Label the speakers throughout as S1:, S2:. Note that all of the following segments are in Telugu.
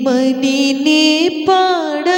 S1: மதினே பாட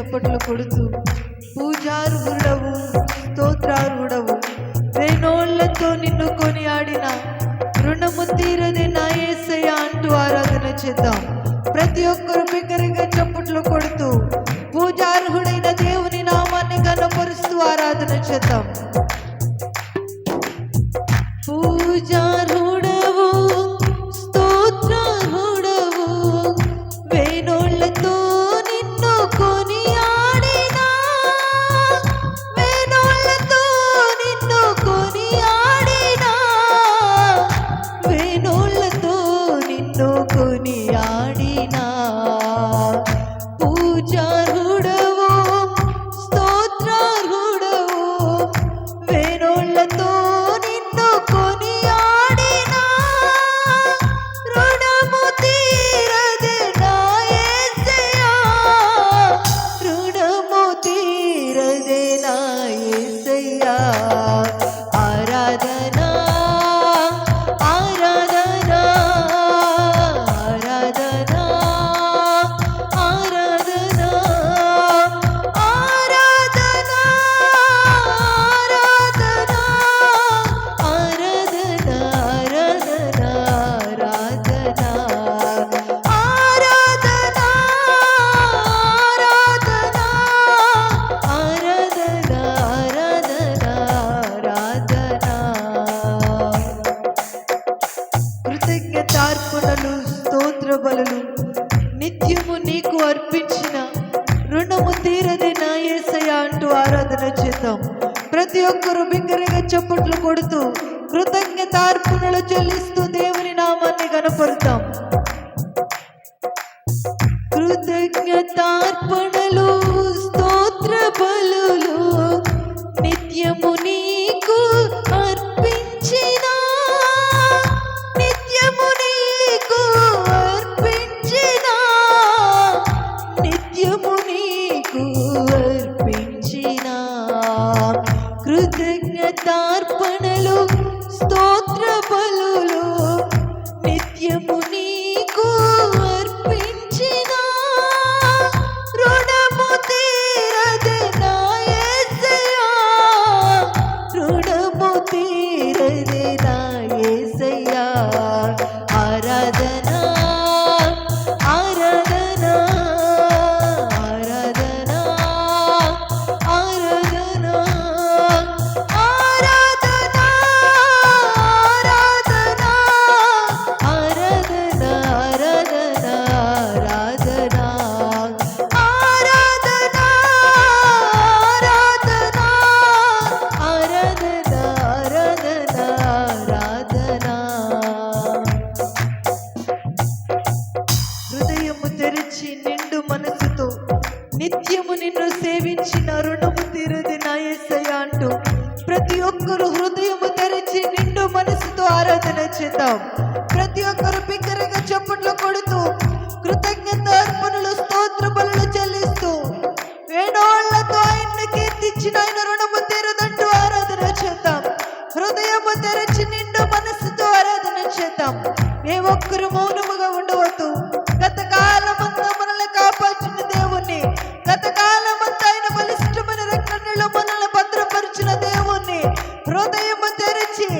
S1: చప్పట్లు కొడుతూ ఆరాధన చేద్దాం. ప్రతి ఒక్కరు బిగ్గరగా చప్పట్లు కొడుతూ కృతజ్ఞత అర్పణలు స్తోత్ర పనులు చెల్లిస్తూ వేణోళ్ళతో ఆయన్ని కీర్తించిన ఆయన రుణము తీరదంటూ ఆరాధన చేద్దాం. హృదయము తెరచి నిండు మనస్సుతో ఆరాధన చేద్దాం. ఏ ఒక్కరు మౌనముగా ఉండవద్దు. గత కాలమంతా మనల్ని కాపాల్చిన దేవుణ్ణి. గత కాలమంతా ఆయన బలిష్టమైన రక్షణలో మనల్ని భద్రపరిచిన దేవుణ్ణి. హృదయము తెరచి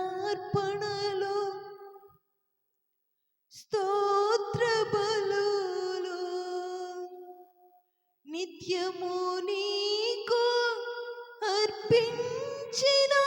S1: కృతజ్ఞతార్పణలో స్తోత్ర బలులో నిత్యము నీకు అర్పించినా